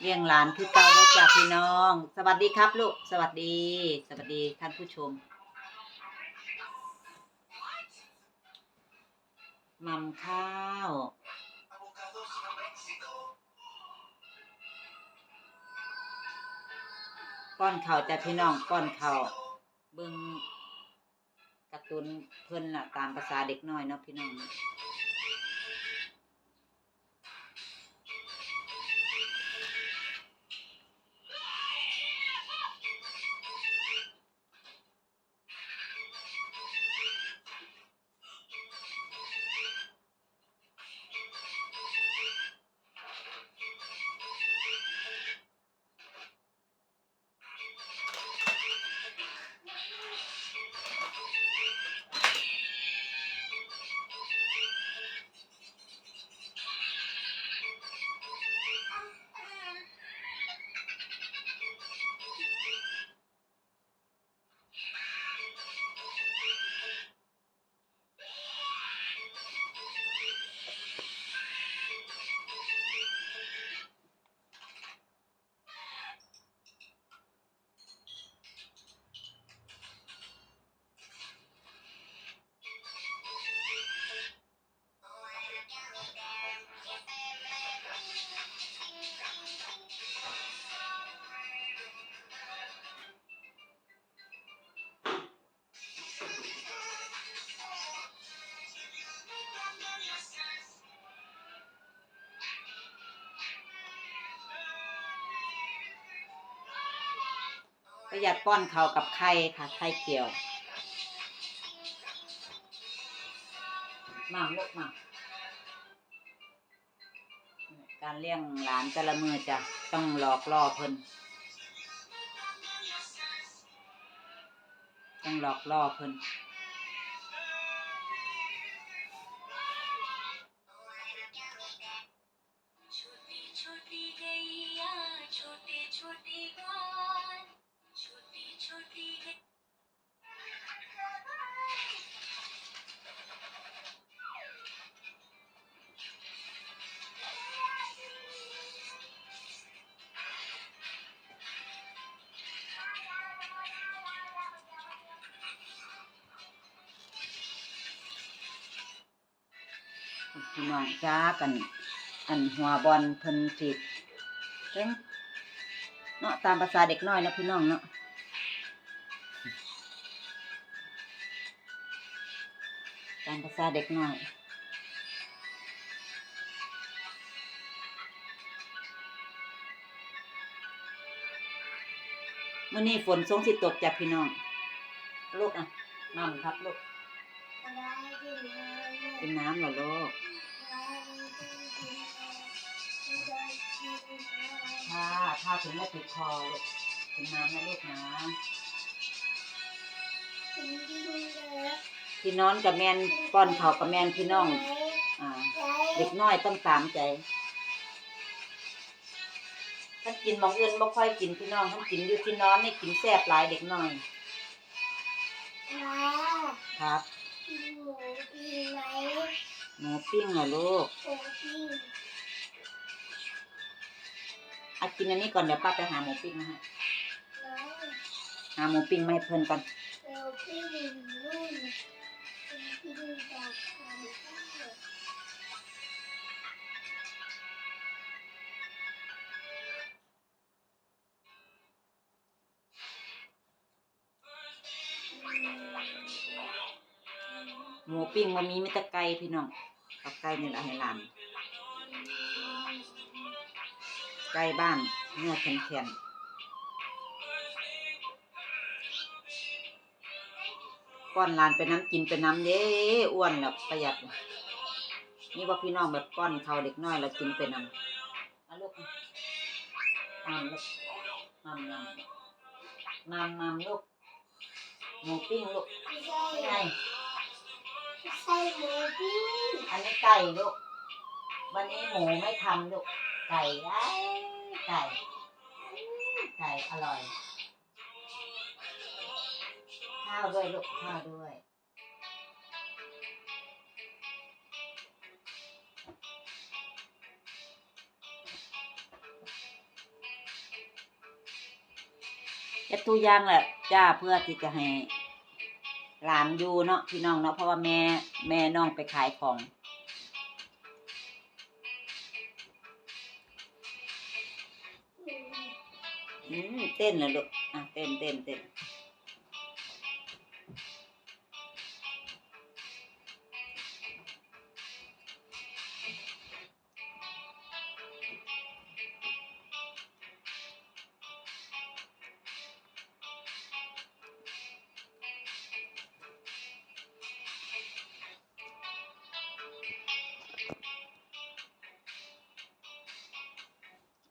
เลี้ยงหลานคือเก่าแล้วจ้าพี่น้อง สวัสดีครับลูก สวัสดี สวัสดีท่านผู้ชม มัมข้าว ป้อนข่าวจ้าพี่น้อง ป้อนข่าวเบิ่งการ์ตูนเพิ่นล่ะ ตามภาษาเด็กน้อยเนาะพี่น้อง ประหยัดป้อนเขากับไข่ค่ะ ไข่เกี่ยวมาลูกมาการเลี้ยงหลานแต่ละมือจะต้องหลอกล่อเพิ่นต้องหลอกล่อเพิ่น พี่น้องจ้ากัน อันหัวบอลเพิ่นสิเพิ่นเนาะตามภาษาเด็กน้อยเนาะพี่น้องเนาะตามภาษาเด็กน้อยมื่อนี้ฝนทรงสิตกจากพี่น้อง ลูกอะน้ำครับลูกกินน้ำเหรอลูก ถ้าถึงไม่ติดคอลูกกินน้ำนะลูกนะพี่น้องกับแมนป้อนเขาวกับแมนพี่น้องอ่าเด็กน้อยต้องตามใจท่านกินบางอื่นบ่ค่อยกินพี่น้องท่านกินอยู่ที่นอนนี่กินแซ่บหลายเด็กน้อยครับหมูปิ้งเหรอลูก อากินอันนี้ก่อนเดี๋ยวป้าไปหาหมูปิ้งมาให้หาหมูปิ้งมาให้เพิ่นก่อนหมูปิ้งมันมีไม่แต่ไก่พี่น้องกับไก่นี่แหละให้หลาน ไก่บ้านเนื้อแข็งๆป้อนหลานไปน้ำกินไปน้ำเด้อ้วนแบบประหยัด นี่ว่าพี่น้องแบบป้อนเขาวเด็กน้อยแล้วกินไปน้ำเอาลูกมามลูกมามมามมามมามลูกหมูปิ้งลูกไงอันนี้ไก่ลูก วันนี้หมูไม่ทำลูก ไก่ไก่ไก่อร่อย ข้าวด้วยลูกข้าวด้วยเฮ็ดทุกย่างแหละจ้าเพื่อที่จะให้หลานอยู่เนาะพี่น้องเนาะเพราะว่าแม่แม่น้องไปขายของ อืมเต้นเลยลูกอะเต้นเต้นเต้น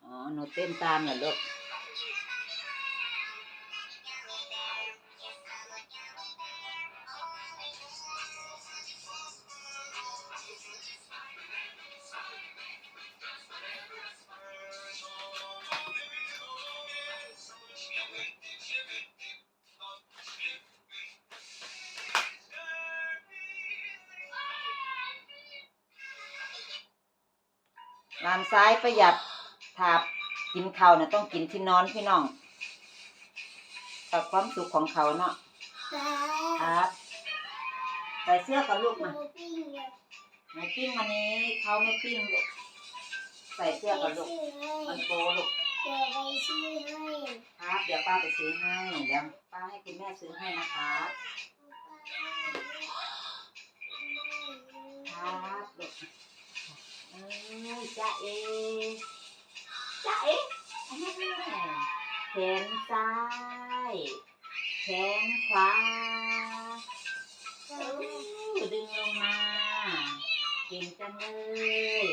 อ๋อหนูเต้นตามเหรอลูก ร้านซ้ายประหยัดถาบกินข้าวเนี่ยต้องกินที่นอนพี่น้องกับความสุขของเขาเนาะครับใส่เสื้อกับลูกมาไม่ปิ้งวันนี้เขาไม่ปิ้งลูกใส่เสื้อกับลูกมันโตลูกครับ เดี๋ยวป้าไปซื้อให้เดี๋ยวป้าให้คุณแม่ซื้อให้นะครับครับลูกเอ้ย จ้าเอจ้าเอแขนซ้าย แขนขวาดึงลงมาเก่งจังเลย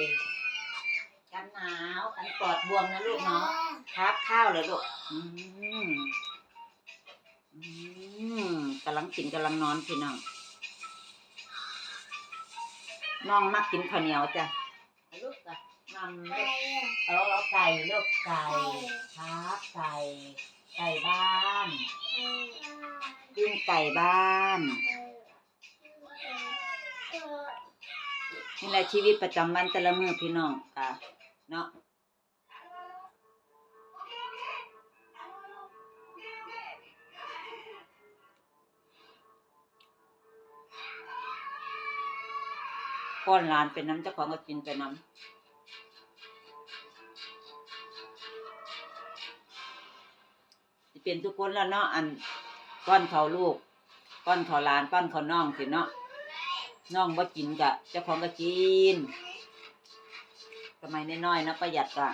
กันหนาวกันปอดบวมนะลูกเนาะครับข้าวเลยลูกอืมอืมกำลังกินกำลังนอนพี่น้องน้องมักกินข้าวเหนียวจ้ะำลูกเออเอาไก่ลูกไก่ครับไก่ไก่บ้านปิ้งไก่บ้านนี่แหละชีวิตประจำวันแต่ละมื้อพี่น้องค่ะเนาะป้อนหลานเป็นน้ำเจ้าของก็กินไปน้ำ เป็นทุกคนแล้วเนาะอันป้อนเขาลูกป้อนเขาหลานป้อนเขาน้องสิเนาะน้องบ่กินกะเจ้าของก็กินสมัยน้อยๆนะประหยัดกะ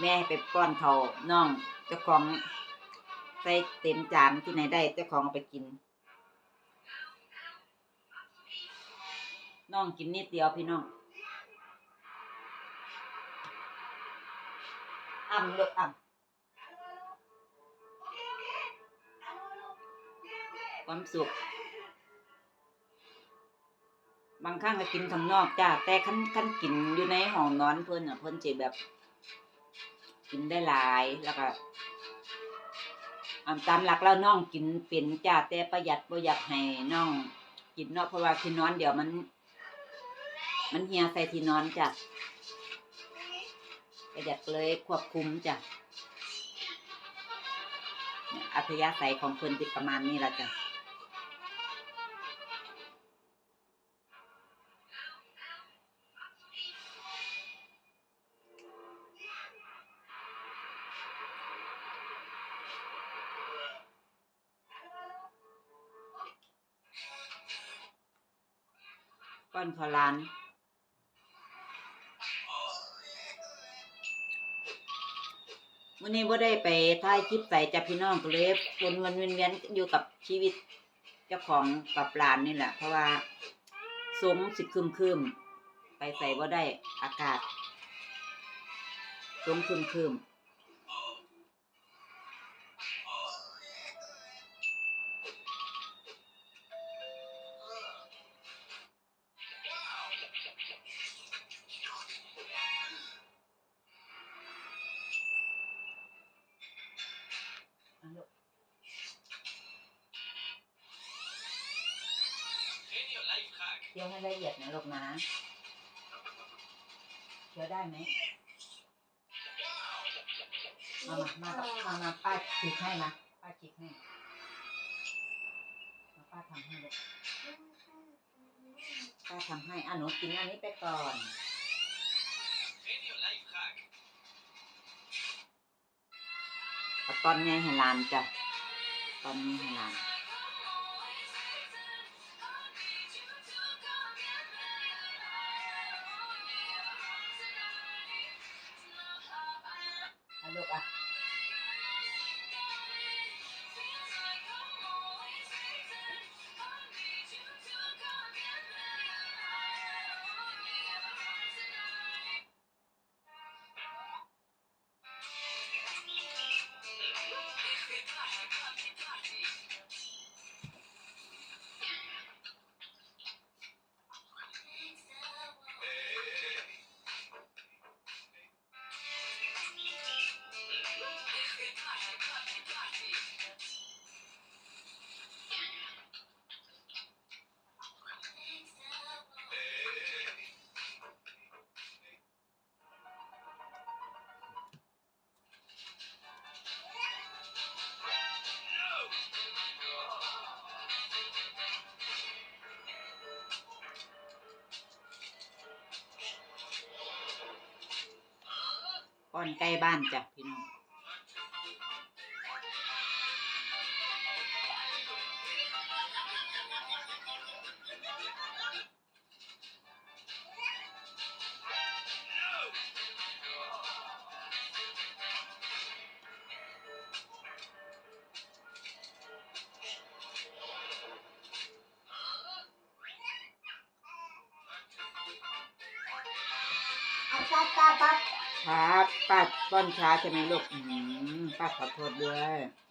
แม่ไปป้อนเขาน้องเจ้าของใส่เต็มจานที่ไหนได้เจ้าของเอาไปกิน น้องกินนิดเดียวพี่น้องอ่ำลูกอ่ำ ความสุข บางครั้งก็กินข้างนอกจ้าแต่ขั้นขั้นกินอยู่ในห้องนอนเพิ่นอะเพิ่นจะแบบ กินได้หลายแล้วก็ตามหลักแล้วน้องกินเป็นจ้าแต่ประหยัดบ่อยากให้น้องกินเนาะเพราะว่าที่นอนเดี๋ยวมัน มันเหี่ยใส่ที่นอนจ้ะประหยัดเลยควบคุมจ้ะเนี่ยอัธยาศัยของเพิ่นติประมาณนี้ละจ้ะ ก้อนขอลานวันนี้ว่าได้ไปถ่ายคลิปใส่จับพี่น้องก็เลยวนวนเวียนเวียนอยู่กับชีวิตเจ้าของกับหลานนี่แหละ เพราะว่าสงสิคืมคืมๆไปใส่ว่าได้อากาศสงคืมคืม คี่ยวให้ละเอียดนะลูกนะเคี่ยวได้ไหมมามามากับมามาป้าฉีกให้มาป้าฉีกให้มาป้าทำให้ลูกป้าทำให้อะหนูกินอันนี้ไปก่อนตอนนี้ให้ลานจ้ะตอนนี้ให้ลาน อนใกล้บ้านจ้ะพี่น้อง อนช้าใช่ไหมลูกป้าขอโทษด้วย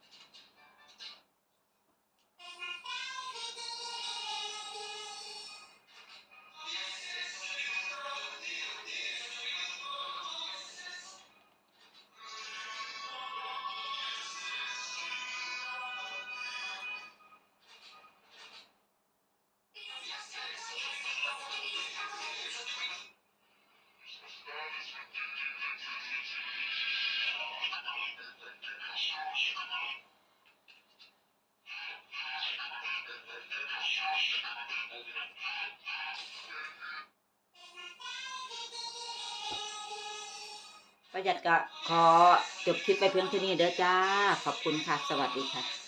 ยัดก็ขอจบคลิปไปเพียงเท่านี้เด้อจ้า ขอบคุณค่ะ สวัสดีค่ะ